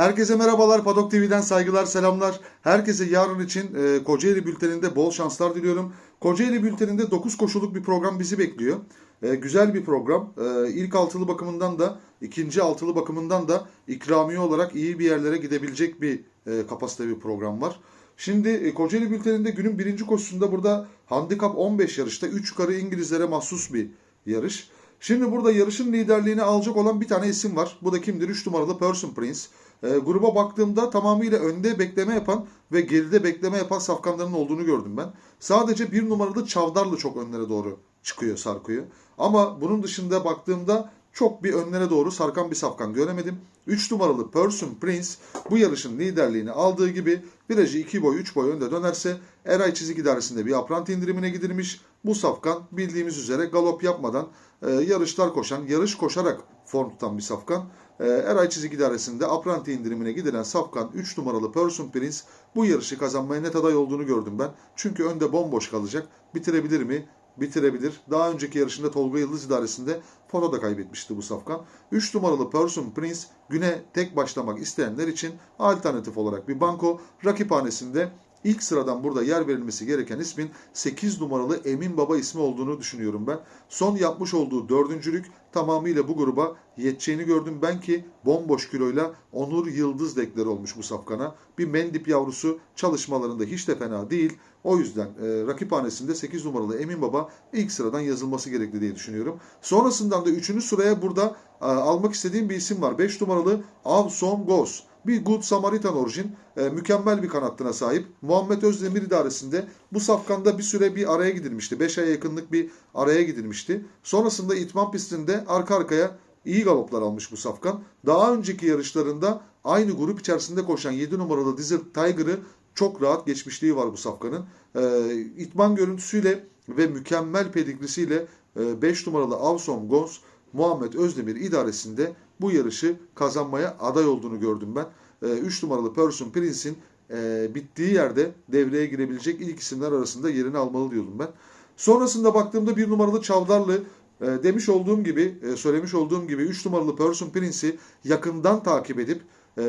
Herkese merhabalar. Padok TV'den saygılar, selamlar. Herkese yarın için e, Kocaeli Bülteni'nde bol şanslar diliyorum. Kocaeli Bülteni'nde 9 koşuluk bir program bizi bekliyor. E, güzel bir program. E, ilk altılı bakımından da, ikinci altılı bakımından da ikramiye olarak iyi bir yerlere gidebilecek bir e, kapasite bir program var. Şimdi e, Kocaeli Bülteni'nde günün birinci koşusunda burada handikap 15 yarışta 3 yukarı İngilizlere mahsus bir yarış. Şimdi burada yarışın liderliğini alacak olan bir tane isim var. Bu da kimdir? 3 numaralı Person Prince. E, gruba baktığımda tamamıyla önde bekleme yapan ve geride bekleme yapan safkanların olduğunu gördüm ben. Sadece bir numaralı Çavdarlı çok önlere doğru çıkıyor, sarkıyor. Ama bunun dışında baktığımda çok bir önlere doğru sarkan bir safkan göremedim. 3 numaralı Person Prince bu yarışın liderliğini aldığı gibi virajı 2 boy 3 boy önde dönerse Eray Çizik İdaresi'nde bir apranti indirimine gidilmiş. Bu safkan bildiğimiz üzere galop yapmadan e, yarışlar koşan, yarış koşarak form tutan bir safkan. E, Eray Çizik İdaresi'nde apranti indirimine gidilen safkan 3 numaralı Person Prince bu yarışı kazanmaya net aday olduğunu gördüm ben. Çünkü önde bomboş kalacak. Bitirebilir mi? bitirebilir. Daha önceki yarışında Tolga Yıldız idaresinde foto da kaybetmişti bu safkan. 3 numaralı Person Prince güne tek başlamak isteyenler için alternatif olarak bir banko rakiphanesinde ilk sıradan burada yer verilmesi gereken ismin 8 numaralı Emin Baba ismi olduğunu düşünüyorum ben. Son yapmış olduğu dördüncülük tamamıyla bu gruba yeteceğini gördüm ben ki bomboş kiloyla Onur Yıldız dekleri olmuş bu safkana. Bir mendip yavrusu çalışmalarında hiç de fena değil. O yüzden e, rakiphanesinde 8 numaralı Emin Baba ilk sıradan yazılması gerekli diye düşünüyorum. Sonrasından da 3. sıraya burada e, almak istediğim bir isim var. 5 numaralı Avson Gos. Bir Good Samaritan orijin, e, mükemmel bir kanattına sahip. Muhammed Özdemir idaresinde bu safkanda bir süre bir araya gidilmişti. 5 aya yakınlık bir araya gidilmişti. Sonrasında itman pistinde arka arkaya iyi galoplar almış bu safkan. Daha önceki yarışlarında aynı grup içerisinde koşan 7 numaralı Desert Tiger'ı çok rahat geçmişliği var bu safkanın. E, itman görüntüsüyle ve mükemmel pedigrisiyle 5 numaralı Avson Gons Muhammed Özdemir idaresinde bu yarışı kazanmaya aday olduğunu gördüm ben. 3 numaralı Person Prince'in e, bittiği yerde devreye girebilecek ilk isimler arasında yerini almalı diyordum ben. Sonrasında baktığımda bir numaralı Çavdarlı e, demiş olduğum gibi, e, söylemiş olduğum gibi 3 numaralı Person Prince'i yakından takip edip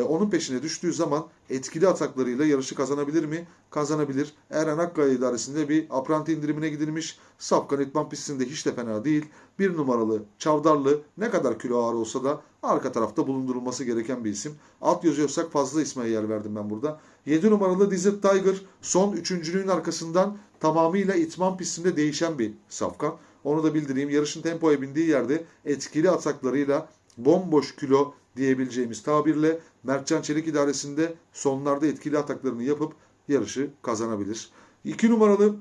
onun peşine düştüğü zaman etkili ataklarıyla yarışı kazanabilir mi? Kazanabilir. Eren Akkaya idaresinde bir apranti indirimine gidilmiş. Safkan İtman pistinde hiç de fena değil. Bir numaralı Çavdarlı ne kadar kilo ağır olsa da arka tarafta bulundurulması gereken bir isim. Alt yazıyorsak fazla isme yer verdim ben burada. 7 numaralı Desert Tiger son üçüncülüğün arkasından tamamıyla itman pistinde değişen bir safkan. Onu da bildireyim. Yarışın tempoya bindiği yerde etkili ataklarıyla bomboş kilo diyebileceğimiz tabirle Mertcan Çelik idaresinde sonlarda etkili ataklarını yapıp yarışı kazanabilir. 2 numaralı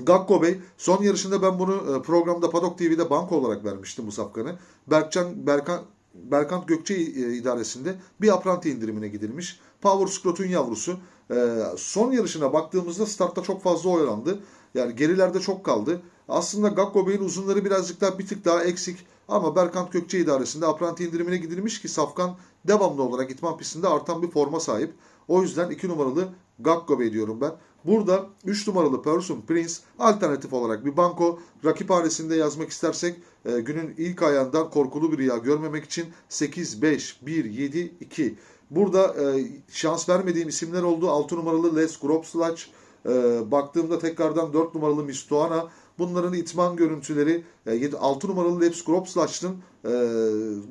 Gakko Bey son yarışında ben bunu e, programda Padok TV'de banko olarak vermiştim bu safkanı. Berkcan Berkan Berkant Gökçe e, idaresinde bir apranti indirimine gidilmiş. Power Scrot'un yavrusu. E, son yarışına baktığımızda startta çok fazla oyalandı. Yani gerilerde çok kaldı. Aslında Gakko Bey'in uzunları birazcık daha bir tık daha eksik. Ama Berkant Gökçe idaresinde apranti indirimine gidilmiş ki Safkan devamlı olarak itman pistinde artan bir forma sahip. O yüzden 2 numaralı Gakko Bey diyorum ben. Burada 3 numaralı Person Prince alternatif olarak bir banko rakiphanesinde yazmak istersek e, günün ilk ayağından korkulu bir rüya görmemek için 8, 5, 1, 7, 2. Burada e, şans vermediğim isimler oldu. 6 numaralı Les Gropslach, e, baktığımda tekrardan 4 numaralı Mistoana, Bunların itman görüntüleri 6 numaralı Leps Gropslach'ın e,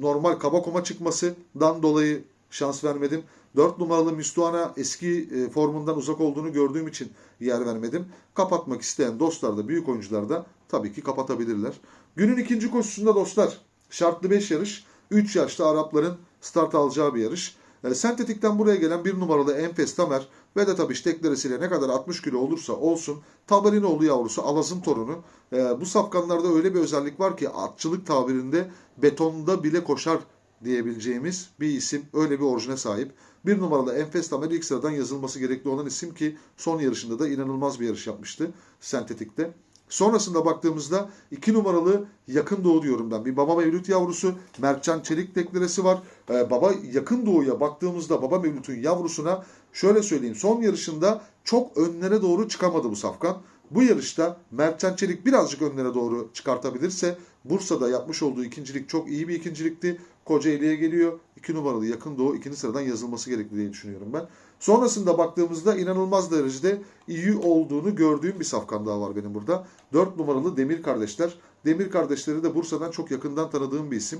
normal kaba koma çıkmasından dolayı şans vermedim. 4 numaralı Mistuana eski e, formundan uzak olduğunu gördüğüm için yer vermedim. Kapatmak isteyen dostlar da büyük oyuncular da tabii ki kapatabilirler. Günün ikinci koşusunda dostlar şartlı 5 yarış. 3 yaşlı Arapların start alacağı bir yarış. E, sentetikten buraya gelen bir numaralı Enfes Tamer ve de tabii deklaresiyle ne kadar 60 kilo olursa olsun Tabarinoğlu yavrusu Alaz'ın torunu. E, bu safkanlarda öyle bir özellik var ki atçılık tabirinde betonda bile koşar diyebileceğimiz bir isim. Öyle bir orijine sahip. Bir numaralı Enfes Tamer ilk sıradan yazılması gerekli olan isim ki son yarışında da inanılmaz bir yarış yapmıştı sentetikte. Sonrasında baktığımızda 2 numaralı Yakın Doğu diyorum ben. Bir Baba Mevlüt yavrusu Mertcan Çelik deklaresi var. Ee, baba Yakın Doğu'ya baktığımızda Baba Mevlüt'ün yavrusuna şöyle söyleyeyim. Son yarışında çok önlere doğru çıkamadı bu safkan. Bu yarışta Mertcan Çelik birazcık önlere doğru çıkartabilirse Bursa'da yapmış olduğu ikincilik çok iyi bir ikincilikti. Kocaeli'ye geliyor. 2 numaralı Yakın Doğu ikinci sıradan yazılması gerekli diye düşünüyorum ben. Sonrasında baktığımızda inanılmaz derecede iyi olduğunu gördüğüm bir safkan daha var benim burada. 4 numaralı Demir Kardeşler. Demir Kardeşleri de Bursa'dan çok yakından tanıdığım bir isim.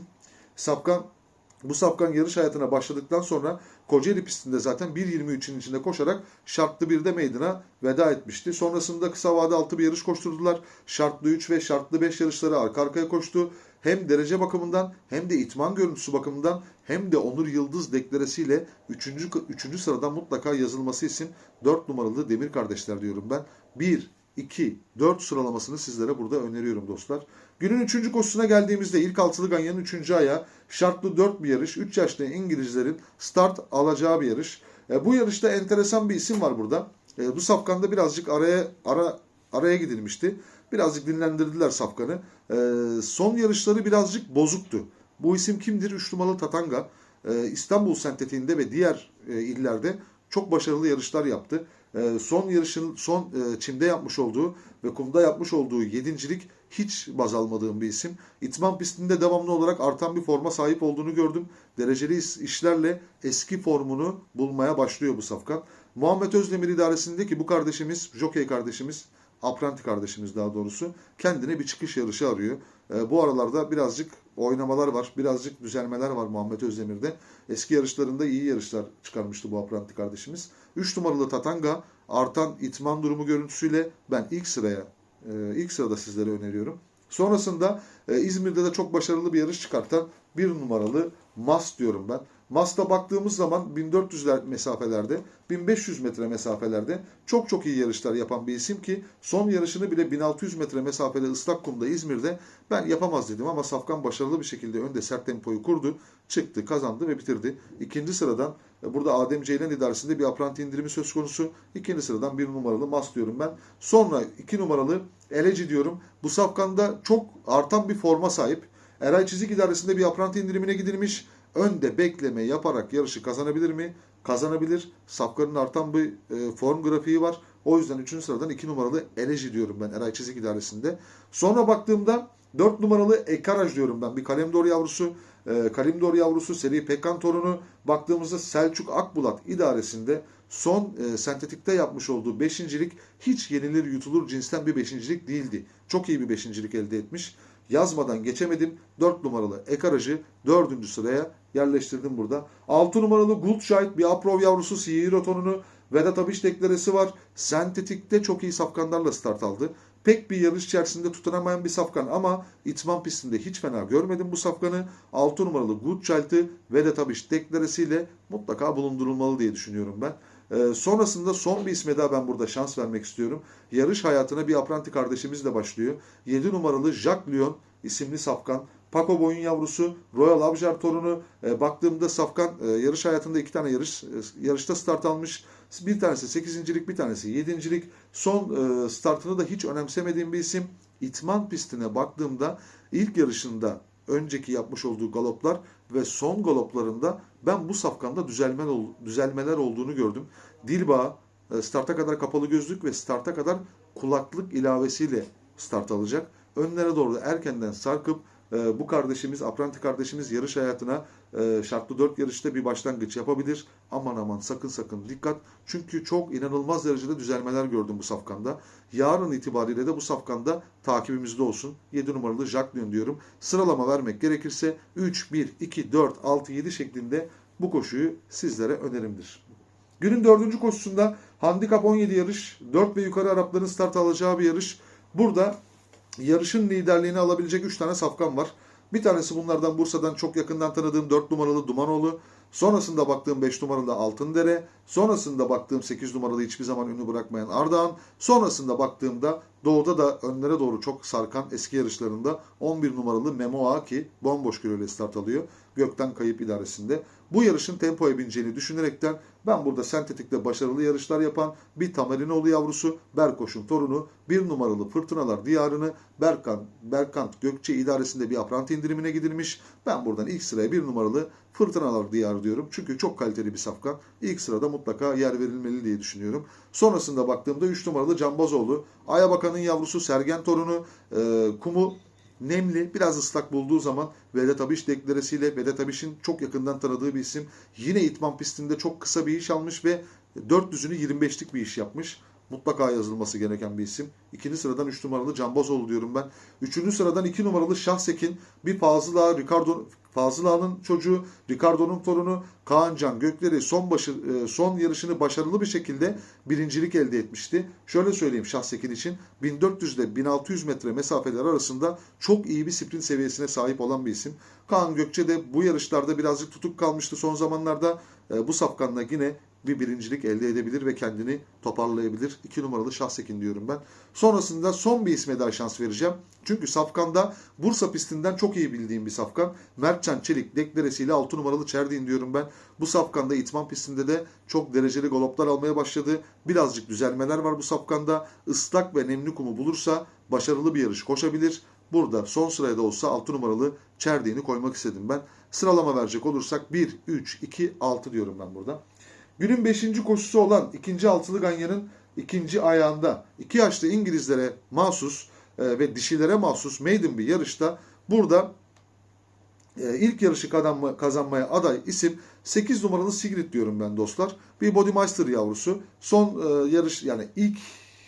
Safkan bu Safkan yarış hayatına başladıktan sonra Kocaeli pistinde zaten 1.23'ün içinde koşarak şartlı bir de meydana veda etmişti. Sonrasında kısa vade altı bir yarış koşturdular. Şartlı 3 ve şartlı 5 yarışları arka arkaya koştu. Hem derece bakımından hem de itman görüntüsü bakımından hem de Onur Yıldız deklaresiyle 3. 3. sıradan mutlaka yazılması için 4 numaralı Demir Kardeşler diyorum ben. 1, 2, 4 sıralamasını sizlere burada öneriyorum dostlar. Günün 3. koşusuna geldiğimizde ilk altılı ganyanın 3. ayağı şartlı 4 bir yarış. 3 yaşlı İngilizlerin start alacağı bir yarış. E, bu yarışta enteresan bir isim var burada. E, bu safkanda birazcık araya ara araya gidilmişti. Birazcık dinlendirdiler safkanı. E, son yarışları birazcık bozuktu. Bu isim kimdir? 3 numaralı Tatanga. E, İstanbul sentetiğinde ve diğer e, illerde çok başarılı yarışlar yaptı. E, son yarışın son e, çimde yapmış olduğu ve kumda yapmış olduğu yedincilik hiç baz almadığım bir isim. İtman pistinde devamlı olarak artan bir forma sahip olduğunu gördüm. Dereceli iş- işlerle eski formunu bulmaya başlıyor bu safkan. Muhammed Özdemir idaresindeki bu kardeşimiz, Jockey kardeşimiz, Apranti kardeşimiz daha doğrusu kendine bir çıkış yarışı arıyor. E, bu aralarda birazcık oynamalar var, birazcık düzelmeler var Muhammed Özdemir'de. Eski yarışlarında iyi yarışlar çıkarmıştı bu Apranti kardeşimiz. 3 numaralı Tatanga artan itman durumu görüntüsüyle ben ilk sıraya e, ilk sırada sizlere öneriyorum. Sonrasında e, İzmir'de de çok başarılı bir yarış çıkartan bir numaralı Mas diyorum ben. Mas'ta baktığımız zaman 1400 mesafelerde, 1500 metre mesafelerde çok çok iyi yarışlar yapan bir isim ki son yarışını bile 1600 metre mesafede ıslak kumda İzmir'de ben yapamaz dedim ama Safkan başarılı bir şekilde önde sert tempoyu kurdu, çıktı, kazandı ve bitirdi. İkinci sıradan e, burada Adem Ceylan idaresinde bir apranti indirimi söz konusu. İkinci sıradan bir numaralı Mas diyorum ben. Sonra iki numaralı Eleci diyorum. Bu Safkan'da çok artan bir forma sahip. Eray Çizik idaresinde bir apranti indirimine gidilmiş. Önde bekleme yaparak yarışı kazanabilir mi? Kazanabilir. Safkan'ın artan bir e, form grafiği var. O yüzden 3. sıradan 2 numaralı Eleji diyorum ben Eray Çizik idaresinde. Sonra baktığımda 4 numaralı Ekaraj diyorum ben. Bir Kalemdor yavrusu. E, Kalimdor yavrusu seri Pekan torunu. Baktığımızda Selçuk Akbulat idaresinde son e, sentetikte yapmış olduğu beşincilik hiç yenilir yutulur cinsten bir beşincilik değildi. Çok iyi bir beşincilik elde etmiş. Yazmadan geçemedim. 4 numaralı Ekaraj'ı 4. sıraya yerleştirdim burada. 6 numaralı Goldshite bir Aprov yavrusu Sihir tonunu Vedat Abiş deklaresi var. Sentetikte çok iyi safkanlarla start aldı. Pek bir yarış içerisinde tutunamayan bir safkan ama itman pistinde hiç fena görmedim bu safkanı. 6 numaralı Goodchild'ı Vedat Abiş deklaresiyle mutlaka bulundurulmalı diye düşünüyorum ben. Ee, sonrasında son bir isme daha ben burada şans vermek istiyorum. Yarış hayatına bir apranti kardeşimizle başlıyor. 7 numaralı Jacques Lyon isimli safkan. Paco boyun yavrusu, Royal Abjar torunu. E, baktığımda Safkan e, yarış hayatında iki tane yarış e, yarışta start almış. Bir tanesi 8. bir tanesi 7. Son e, startını da hiç önemsemediğim bir isim. İtman pistine baktığımda ilk yarışında önceki yapmış olduğu galoplar ve son galoplarında ben bu safkanda düzelme, düzelmeler olduğunu gördüm. Dilba e, starta kadar kapalı gözlük ve starta kadar kulaklık ilavesiyle start alacak. Önlere doğru erkenden sarkıp e, bu kardeşimiz, apranti kardeşimiz yarış hayatına e, şartlı 4 yarışta bir başlangıç yapabilir. Aman aman sakın sakın dikkat. Çünkü çok inanılmaz derecede düzelmeler gördüm bu safkanda. Yarın itibariyle de bu safkanda takibimizde olsun. 7 numaralı Jacqueline diyorum. Sıralama vermek gerekirse 3, 1, 2, 4, 6, 7 şeklinde bu koşuyu sizlere önerimdir. Günün dördüncü koşusunda handikap 17 yarış, 4 ve yukarı Arapların start alacağı bir yarış. Burada yarışın liderliğini alabilecek 3 tane safkan var. Bir tanesi bunlardan Bursa'dan çok yakından tanıdığım 4 numaralı Dumanoğlu. Sonrasında baktığım 5 numaralı Altındere. Sonrasında baktığım 8 numaralı hiçbir zaman ünlü bırakmayan Ardahan. Sonrasında baktığımda doğuda da önlere doğru çok sarkan eski yarışlarında 11 numaralı Memoa ki bomboş kiloyla start alıyor. Gökten Kayıp idaresinde. Bu yarışın tempoya bineceğini düşünerekten ben burada sentetikte başarılı yarışlar yapan bir Tamerinoğlu yavrusu Berkoş'un torunu bir numaralı Fırtınalar Diyarı'nı Berkan, Berkant Gökçe idaresinde bir apranti indirimine gidilmiş. Ben buradan ilk sıraya bir numaralı Fırtınalar Diyarı diyorum. Çünkü çok kaliteli bir safkan. İlk sırada mutlaka yer verilmeli diye düşünüyorum. Sonrasında baktığımda 3 numaralı Cambazoğlu, Aya Bakan'ın yavrusu Sergen torunu, e, Kumu nemli, biraz ıslak bulduğu zaman Vedat Abiş deklaresiyle Vedat Abiş'in çok yakından tanıdığı bir isim. Yine itman pistinde çok kısa bir iş almış ve 400'ünü 25'lik bir iş yapmış. Mutlaka yazılması gereken bir isim. İkinci sıradan 3 numaralı Cambazoğlu diyorum ben. Üçüncü sıradan 2 numaralı Şahsekin. Bir Fazıl Ağa, Ricardo, Fazıl Ağa'nın çocuğu, Ricardo'nun torunu Kaan Can Gökleri son, başı, e, son yarışını başarılı bir şekilde birincilik elde etmişti. Şöyle söyleyeyim Şahsekin için 1400 ile 1600 metre mesafeler arasında çok iyi bir sprint seviyesine sahip olan bir isim. Kaan Gökçe de bu yarışlarda birazcık tutuk kalmıştı son zamanlarda. E, Bu safkanla yine bir birincilik elde edebilir ve kendini toparlayabilir. 2 numaralı Şahsekin diyorum ben. Sonrasında son bir isme daha şans vereceğim. Çünkü Safkan'da Bursa pistinden çok iyi bildiğim bir Safkan. Mertcan Çelik deklaresiyle 6 numaralı Çerdin diyorum ben. Bu Safkan'da İtman pistinde de çok dereceli galoplar almaya başladı. Birazcık düzelmeler var bu Safkan'da. Islak ve nemli kumu bulursa başarılı bir yarış koşabilir. Burada son sıraya da olsa 6 numaralı Çerdin'i koymak istedim ben. Sıralama verecek olursak 1, 3, 2, 6 diyorum ben burada. Günün 5. koşusu olan ikinci altılı ganyanın ikinci ayağında iki yaşlı İngilizlere mahsus e, ve dişilere mahsus maiden bir yarışta burada e, ilk yarışı kazanma, kazanmaya aday isim 8 numaralı Sigrid diyorum ben dostlar. Bir Bodymeister yavrusu. Son e, yarış yani ilk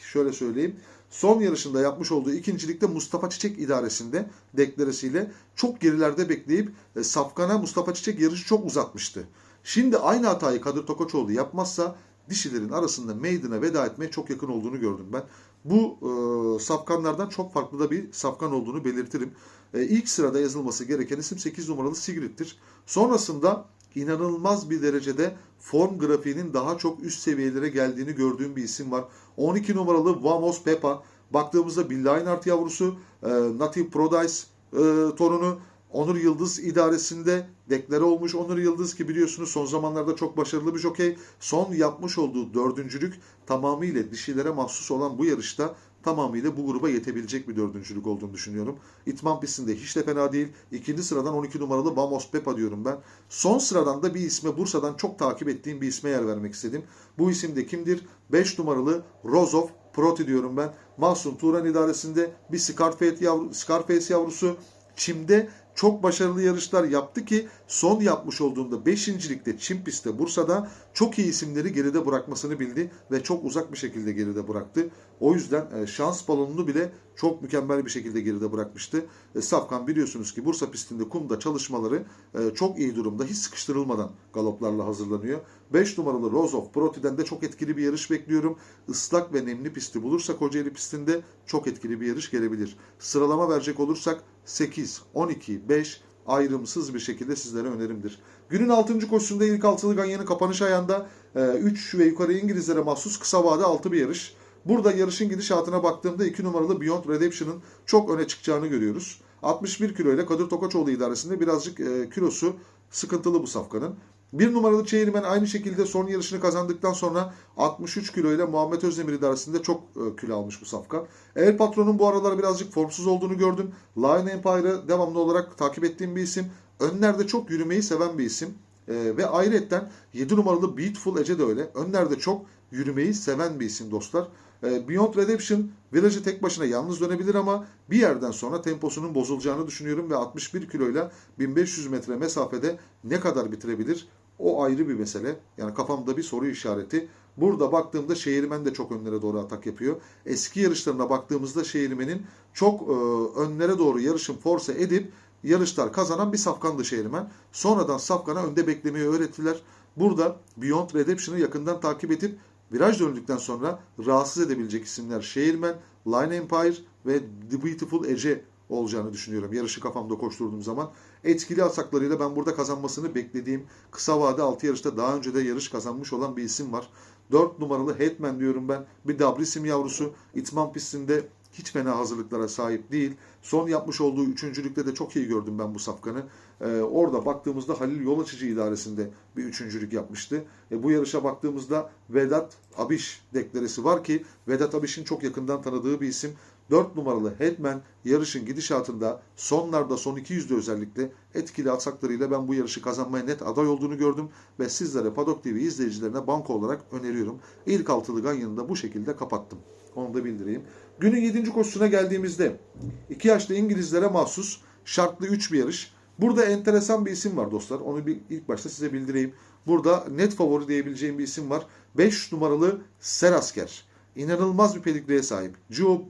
şöyle söyleyeyim. Son yarışında yapmış olduğu ikincilikte Mustafa Çiçek idaresinde deklaresiyle çok gerilerde bekleyip e, Safkan'a Mustafa Çiçek yarışı çok uzatmıştı. Şimdi aynı hatayı Kadir Tokoçoğlu yapmazsa dişilerin arasında Maiden'a veda etmeye çok yakın olduğunu gördüm ben. Bu e, safkanlardan çok farklı da bir safkan olduğunu belirtirim. E, ilk sırada yazılması gereken isim 8 numaralı Sigrid'dir. Sonrasında inanılmaz bir derecede form grafiğinin daha çok üst seviyelere geldiğini gördüğüm bir isim var. 12 numaralı Vamos Pepa. Baktığımızda Bill Leinart yavrusu, e, Native Prodise e, torunu, Onur Yıldız idaresinde deklare olmuş Onur Yıldız ki biliyorsunuz son zamanlarda çok başarılı bir jokey. Son yapmış olduğu dördüncülük tamamıyla dişilere mahsus olan bu yarışta tamamıyla bu gruba yetebilecek bir dördüncülük olduğunu düşünüyorum. İtman pistinde hiç de fena değil. İkinci sıradan 12 numaralı Vamos Pepa diyorum ben. Son sıradan da bir isme Bursa'dan çok takip ettiğim bir isme yer vermek istedim. Bu isim de kimdir? 5 numaralı Rozov Proti diyorum ben. Mahsun Turan idaresinde bir Scarface, yavru, Scarface yavrusu Çim'de çok başarılı yarışlar yaptı ki son yapmış olduğunda 5. ligde Çim pistte Bursa'da çok iyi isimleri geride bırakmasını bildi ve çok uzak bir şekilde geride bıraktı. O yüzden e, şans balonunu bile çok mükemmel bir şekilde geride bırakmıştı. E, Safkan biliyorsunuz ki Bursa pistinde kumda çalışmaları e, çok iyi durumda. Hiç sıkıştırılmadan galoplarla hazırlanıyor. 5 numaralı Rose of Proti'den de çok etkili bir yarış bekliyorum. Islak ve nemli pisti bulursa Kocaeli pistinde çok etkili bir yarış gelebilir. Sıralama verecek olursak 8, 12, 5 ayrımsız bir şekilde sizlere önerimdir. Günün 6. koşusunda ilk altılı ganyanın kapanış ayağında 3 ve yukarı İngilizlere mahsus kısa vade 6 bir yarış. Burada yarışın gidişatına baktığımda 2 numaralı Beyond Redemption'ın çok öne çıkacağını görüyoruz. 61 kilo ile Kadir Tokaçoğlu idaresinde birazcık e, kilosu sıkıntılı bu safkanın. Bir numaralı Çeyirmen aynı şekilde son yarışını kazandıktan sonra 63 kilo ile Muhammed Özdemir idaresinde çok e, kilo almış bu safkan. El Patron'un bu aralar birazcık formsuz olduğunu gördüm. Lion Empire'ı devamlı olarak takip ettiğim bir isim. Önlerde çok yürümeyi seven bir isim. E, ve ayrıca 7 numaralı Beautiful Ece de öyle. Önlerde çok yürümeyi seven bir isim dostlar. E, Beyond Redemption virajı tek başına yalnız dönebilir ama bir yerden sonra temposunun bozulacağını düşünüyorum ve 61 kiloyla 1500 metre mesafede ne kadar bitirebilir o ayrı bir mesele. Yani kafamda bir soru işareti. Burada baktığımda Şehirmen de çok önlere doğru atak yapıyor. Eski yarışlarına baktığımızda Şehirmen'in çok e, önlere doğru yarışın force edip yarışlar kazanan bir safkandı Şehirmen. Sonradan safkana önde beklemeyi öğrettiler. Burada Beyond Redemption'ı yakından takip edip viraj döndükten sonra rahatsız edebilecek isimler Şehirmen, Line Empire ve The Beautiful Ece olacağını düşünüyorum. Yarışı kafamda koşturduğum zaman. Etkili ataklarıyla ben burada kazanmasını beklediğim kısa vade 6 yarışta daha önce de yarış kazanmış olan bir isim var. 4 numaralı Hetman diyorum ben. Bir Dabrisim yavrusu. İtman pistinde hiç fena hazırlıklara sahip değil. Son yapmış olduğu üçüncülükte de çok iyi gördüm ben bu safkanı. Ee, orada baktığımızda Halil Yol Açıcı idaresinde bir üçüncülük yapmıştı. E, bu yarışa baktığımızda Vedat Abiş deklaresi var ki Vedat Abiş'in çok yakından tanıdığı bir isim. 4 numaralı Headman yarışın gidişatında sonlarda son 200'de özellikle etkili ataklarıyla ben bu yarışı kazanmaya net aday olduğunu gördüm ve sizlere Padok TV izleyicilerine banko olarak öneriyorum. İlk altılı ganyanı da bu şekilde kapattım. Onu da bildireyim. Günün 7. koşusuna geldiğimizde 2 yaşlı İngilizlere mahsus şartlı 3 bir yarış. Burada enteresan bir isim var dostlar. Onu bir ilk başta size bildireyim. Burada net favori diyebileceğim bir isim var. 5 numaralı Serasker. İnanılmaz bir pedigreye sahip. Gio,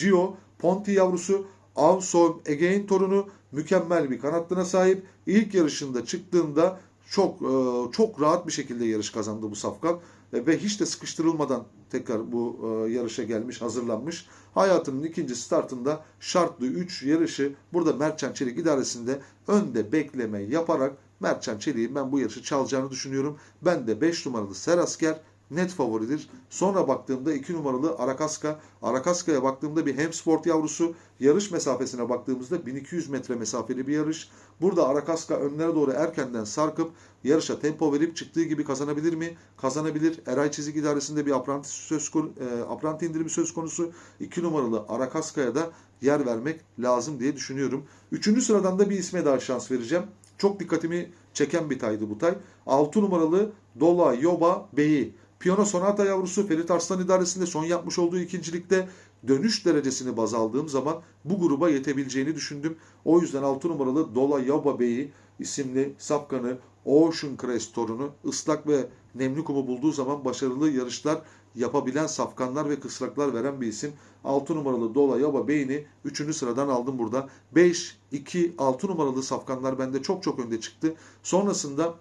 Gio Ponti yavrusu Avson Egein torunu mükemmel bir kanatlına sahip. İlk yarışında çıktığında çok e, çok rahat bir şekilde yarış kazandı bu safkan E, ve hiç de sıkıştırılmadan tekrar bu e, yarışa gelmiş, hazırlanmış. Hayatının ikinci startında şartlı 3 yarışı burada Mertcan Çelik idaresinde önde bekleme yaparak Mertcan Çelik'in ben bu yarışı çalacağını düşünüyorum. Ben de 5 numaralı Serasker net favoridir. Sonra baktığımda 2 numaralı Arakaska. Arakaska'ya baktığımda bir Hemsport yavrusu. Yarış mesafesine baktığımızda 1200 metre mesafeli bir yarış. Burada Arakaska önlere doğru erkenden sarkıp yarışa tempo verip çıktığı gibi kazanabilir mi? Kazanabilir. Eray Çizik idaresinde bir apranti, söz e, apranti indirimi söz konusu. 2 numaralı Arakaska'ya da yer vermek lazım diye düşünüyorum. Üçüncü sıradan da bir isme daha şans vereceğim. Çok dikkatimi çeken bir taydı bu tay. 6 numaralı Dola Yoba Bey'i. Piyano Sonata yavrusu Ferit Arslan idaresinde son yapmış olduğu ikincilikte dönüş derecesini baz aldığım zaman bu gruba yetebileceğini düşündüm. O yüzden 6 numaralı Dola Yoba Bey'i isimli safkanı Ocean Crest torunu ıslak ve nemli kumu bulduğu zaman başarılı yarışlar yapabilen safkanlar ve kısraklar veren bir isim. 6 numaralı Dola Yoba Bey'ini 3. sıradan aldım burada. 5, 2, 6 numaralı safkanlar bende çok çok önde çıktı. Sonrasında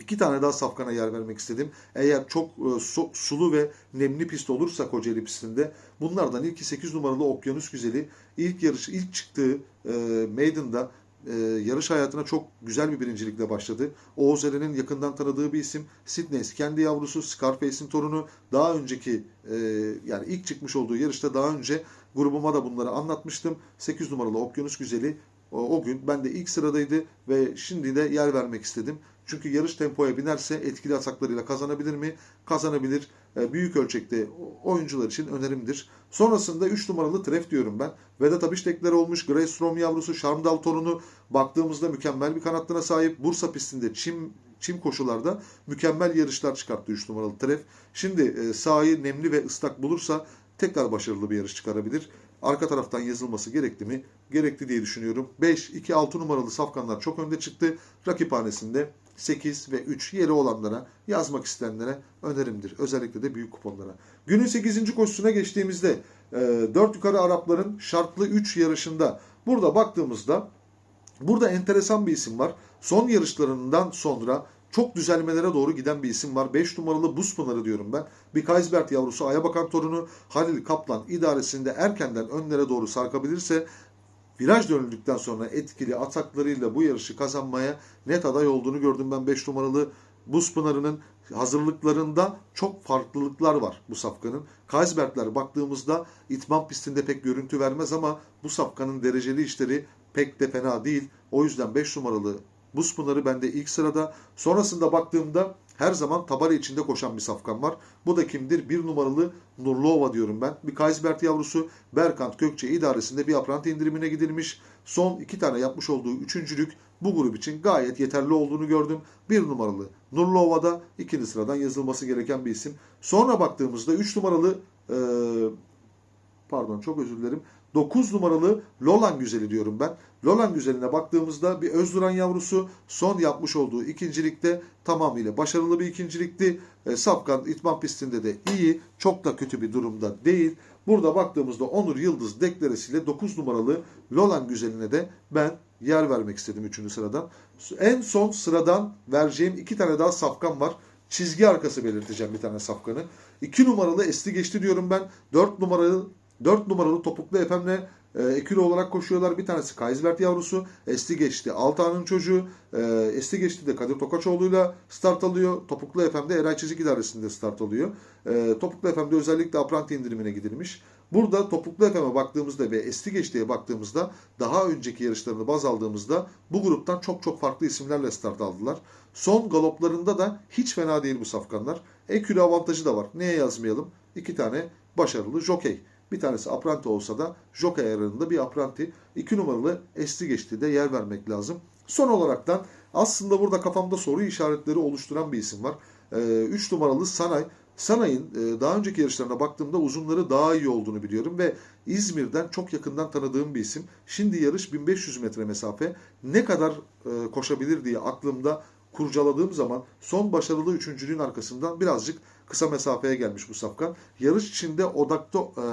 İki tane daha safkana yer vermek istedim. Eğer çok e, su- sulu ve nemli pist olursa Kocaeli pistinde bunlardan ilki 8 numaralı Okyanus Güzeli ilk yarış ilk çıktığı e, Maiden'da e, yarış hayatına çok güzel bir birincilikle başladı. Oğuz Eren'in yakından tanıdığı bir isim. Sydney kendi yavrusu Scarface'in torunu. Daha önceki e, yani ilk çıkmış olduğu yarışta daha önce grubuma da bunları anlatmıştım. 8 numaralı Okyanus Güzeli o, o gün ben de ilk sıradaydı ve şimdi de yer vermek istedim. Çünkü yarış tempoya binerse etkili ataklarıyla kazanabilir mi? Kazanabilir. E, büyük ölçekte oyuncular için önerimdir. Sonrasında 3 numaralı Tref diyorum ben. Vedat Abiştekler olmuş. Grace Rom yavrusu Şarmdal torunu baktığımızda mükemmel bir kanatlarına sahip. Bursa pistinde çim çim koşularda mükemmel yarışlar çıkarttı 3 numaralı Tref. Şimdi e, sahayı nemli ve ıslak bulursa tekrar başarılı bir yarış çıkarabilir. Arka taraftan yazılması gerekli mi? Gerekli diye düşünüyorum. 5, 2, 6 numaralı safkanlar çok önde çıktı. Rakiphanesinde 8 ve 3 yeri olanlara, yazmak isteyenlere önerimdir. Özellikle de büyük kuponlara. Günün 8. koşusuna geçtiğimizde 4 yukarı Arapların şartlı 3 yarışında burada baktığımızda burada enteresan bir isim var. Son yarışlarından sonra çok düzelmelere doğru giden bir isim var. 5 numaralı Buz Pınarı diyorum ben. Bir Kaysbert yavrusu Ayabakan torunu Halil Kaplan idaresinde erkenden önlere doğru sarkabilirse viraj dönüldükten sonra etkili ataklarıyla bu yarışı kazanmaya net aday olduğunu gördüm ben 5 numaralı Buz Pınarı'nın hazırlıklarında çok farklılıklar var bu safkanın. Kaysbertler baktığımızda itman pistinde pek görüntü vermez ama bu safkanın dereceli işleri pek de fena değil. O yüzden 5 numaralı Buz Pınarı bende ilk sırada. Sonrasında baktığımda her zaman tabara içinde koşan bir safkan var. Bu da kimdir? Bir numaralı Nurluova diyorum ben. Bir Kaysbert yavrusu Berkant Gökçe idaresinde bir apranti indirimine gidilmiş. Son iki tane yapmış olduğu üçüncülük bu grup için gayet yeterli olduğunu gördüm. Bir numaralı Nurluova'da ikinci sıradan yazılması gereken bir isim. Sonra baktığımızda üç numaralı e, pardon çok özür dilerim. 9 numaralı Lolan Güzeli diyorum ben. Lolan Güzeli'ne baktığımızda bir Özduran yavrusu son yapmış olduğu ikincilikte tamamıyla başarılı bir ikincilikti. E, Safkan İtman pistinde de iyi. Çok da kötü bir durumda değil. Burada baktığımızda Onur Yıldız deklaresiyle 9 numaralı Lolan Güzeli'ne de ben yer vermek istedim 3. sıradan. En son sıradan vereceğim iki tane daha safkan var. Çizgi arkası belirteceğim bir tane safkanı. 2 numaralı Esti geçti diyorum ben. 4 numaralı 4 numaralı topuklu efemle e, eküle olarak koşuyorlar. Bir tanesi Kaysbert yavrusu. Esti geçti. Altağ'ın çocuğu. E, Esti geçti de Kadir Tokaçoğlu'yla start alıyor. Topuklu efemde Eray Çizik idaresinde start alıyor. E, topuklu efemde özellikle apranti indirimine gidilmiş. Burada topuklu efeme baktığımızda ve Esti geçtiğe baktığımızda daha önceki yarışlarını baz aldığımızda bu gruptan çok çok farklı isimlerle start aldılar. Son galoplarında da hiç fena değil bu safkanlar. Eküle avantajı da var. Neye yazmayalım? İki tane başarılı jokey. Bir tanesi apranti olsa da jockey ayarında bir apranti. 2 numaralı esti geçti de yer vermek lazım. Son olaraktan aslında burada kafamda soru işaretleri oluşturan bir isim var. 3 numaralı Sanay. Sanay'ın e, daha önceki yarışlarına baktığımda uzunları daha iyi olduğunu biliyorum ve İzmir'den çok yakından tanıdığım bir isim. Şimdi yarış 1500 metre mesafe ne kadar e, koşabilir diye aklımda kurcaladığım zaman son başarılı üçüncülüğün arkasından birazcık kısa mesafeye gelmiş bu safkan. Yarış içinde odakta e,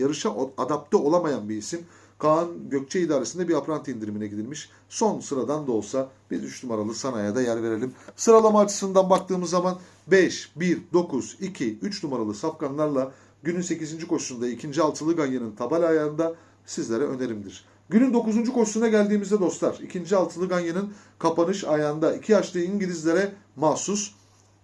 yarışa adapte olamayan bir isim. Kaan Gökçe idaresinde bir apranti indirimine gidilmiş. Son sıradan da olsa biz 3 numaralı Sanay'a da yer verelim. Sıralama açısından baktığımız zaman 5, 1, 9, 2, 3 numaralı safkanlarla günün 8. koşusunda 2. altılı ganyanın tabela ayağında sizlere önerimdir. Günün 9. koşusuna geldiğimizde dostlar 2. altılı ganyanın kapanış ayağında 2 yaşlı İngilizlere mahsus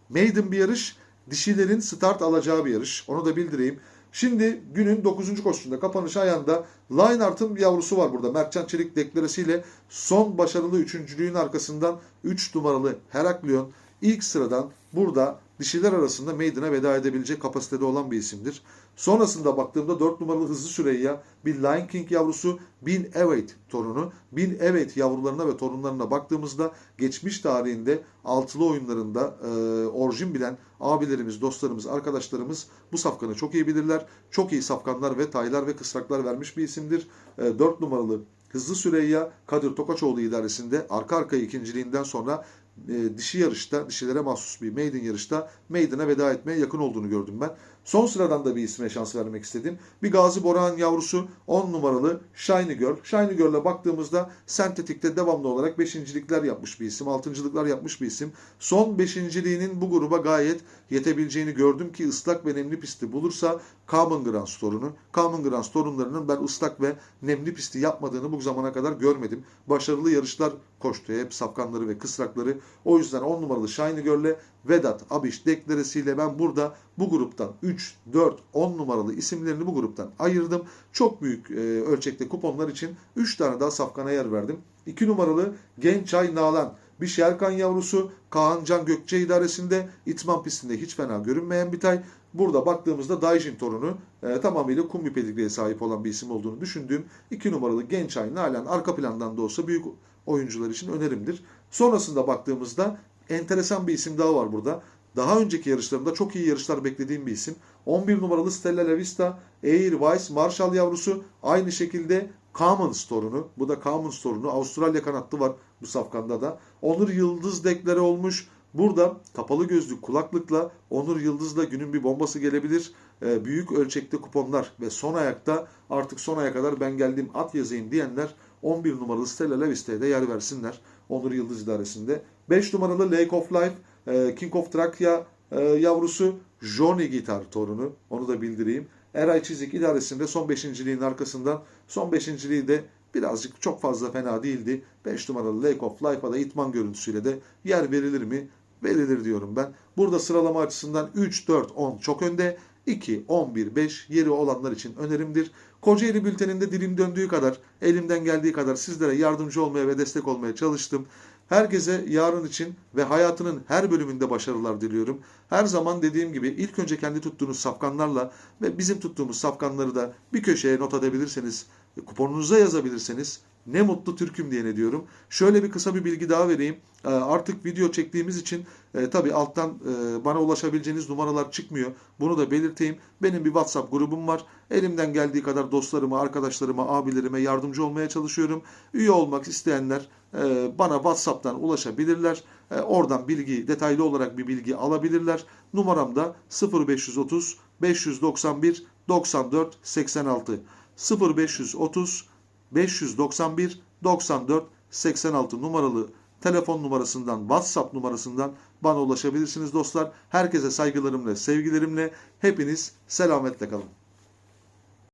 maiden bir yarış. Dişilerin start alacağı bir yarış. Onu da bildireyim. Şimdi günün 9. koşusunda kapanış ayağında Lineart'ın bir yavrusu var burada. Mertcan Çelik deklaresiyle son başarılı üçüncülüğün arkasından 3 numaralı Heraklion ilk sıradan burada dişiler arasında Maiden'a veda edebilecek kapasitede olan bir isimdir. Sonrasında baktığımda 4 numaralı Hızlı Süreyya bir Lion King yavrusu, Bin Evet torunu. Bin Evet yavrularına ve torunlarına baktığımızda geçmiş tarihinde altılı oyunlarında e, orijin bilen abilerimiz, dostlarımız, arkadaşlarımız bu safkanı çok iyi bilirler. Çok iyi safkanlar ve taylar ve kısraklar vermiş bir isimdir. E, 4 numaralı Hızlı Süreyya Kadir Tokaçoğlu idaresinde arka arkaya ikinciliğinden sonra e, dişi yarışta, dişilere mahsus bir maiden yarışta maiden'a veda etmeye yakın olduğunu gördüm ben. Son sıradan da bir isme şans vermek istedim. Bir Gazi Boran yavrusu 10 numaralı Shiny Girl. Shiny Girl'e baktığımızda sentetikte devamlı olarak beşincilikler yapmış bir isim, altıncılıklar yapmış bir isim. Son beşinciliğinin bu gruba gayet yetebileceğini gördüm ki ıslak ve nemli pisti bulursa Common Grand torunu. Common Grand torunlarının ben ıslak ve nemli pisti yapmadığını bu zamana kadar görmedim. Başarılı yarışlar koştu hep safkanları ve kısrakları. O yüzden 10 numaralı Shiny Girl'le Vedat Abiş deklaresiyle ben burada bu gruptan 3, 4, 10 numaralı isimlerini bu gruptan ayırdım. Çok büyük e, ölçekte kuponlar için 3 tane daha safkana yer verdim. 2 numaralı Gençay Nalan. Bir Şerkan yavrusu Kaan Can Gökçe idaresinde İtman pistinde hiç fena görünmeyen bir tay. Burada baktığımızda Daijin torunu e, tamamıyla kum pedigreye sahip olan bir isim olduğunu düşündüğüm 2 numaralı Gençay Nalan arka plandan da olsa büyük oyuncular için önerimdir. Sonrasında baktığımızda enteresan bir isim daha var burada. Daha önceki yarışlarımda çok iyi yarışlar beklediğim bir isim. 11 numaralı Stella La Vista, Air Vice, Marshall yavrusu. Aynı şekilde Commons torunu. Bu da Commons torunu. Avustralya kanatlı var bu safkanda da. Onur Yıldız deklare olmuş. Burada kapalı gözlük kulaklıkla Onur Yıldız'la günün bir bombası gelebilir. Ee, büyük ölçekte kuponlar ve son ayakta artık son aya kadar ben geldim at yazayım diyenler 11 numaralı Stella La Vista'ya da yer versinler. Onur Yıldız idaresinde. 5 numaralı Lake of Life, e, King of Trakya e, yavrusu Johnny Gitar torunu. Onu da bildireyim. Eray Çizik idaresinde son beşinciliğin arkasından son beşinciliği de birazcık çok fazla fena değildi. 5 numaralı Lake of Life'a da itman görüntüsüyle de yer verilir mi? Verilir diyorum ben. Burada sıralama açısından 3, 4, 10 çok önde. 2, 11, 5 yeri olanlar için önerimdir. Kocaeli bülteninde dilim döndüğü kadar, elimden geldiği kadar sizlere yardımcı olmaya ve destek olmaya çalıştım. Herkese yarın için ve hayatının her bölümünde başarılar diliyorum. Her zaman dediğim gibi ilk önce kendi tuttuğunuz safkanlarla ve bizim tuttuğumuz safkanları da bir köşeye not edebilirseniz, kuponunuza yazabilirseniz ne mutlu Türk'üm diye ne diyorum. Şöyle bir kısa bir bilgi daha vereyim. Ee, Artık video çektiğimiz için e, tabii alttan e, bana ulaşabileceğiniz numaralar çıkmıyor. Bunu da belirteyim. Benim bir WhatsApp grubum var. Elimden geldiği kadar dostlarıma, arkadaşlarıma, abilerime yardımcı olmaya çalışıyorum. Üye olmak isteyenler e, bana WhatsApp'tan ulaşabilirler. E, Oradan bilgi, detaylı olarak bir bilgi alabilirler. Numaram da 0530 591 94 86 0530 591 94 86 numaralı telefon numarasından, WhatsApp numarasından bana ulaşabilirsiniz dostlar. Herkese saygılarımla, sevgilerimle hepiniz selametle kalın.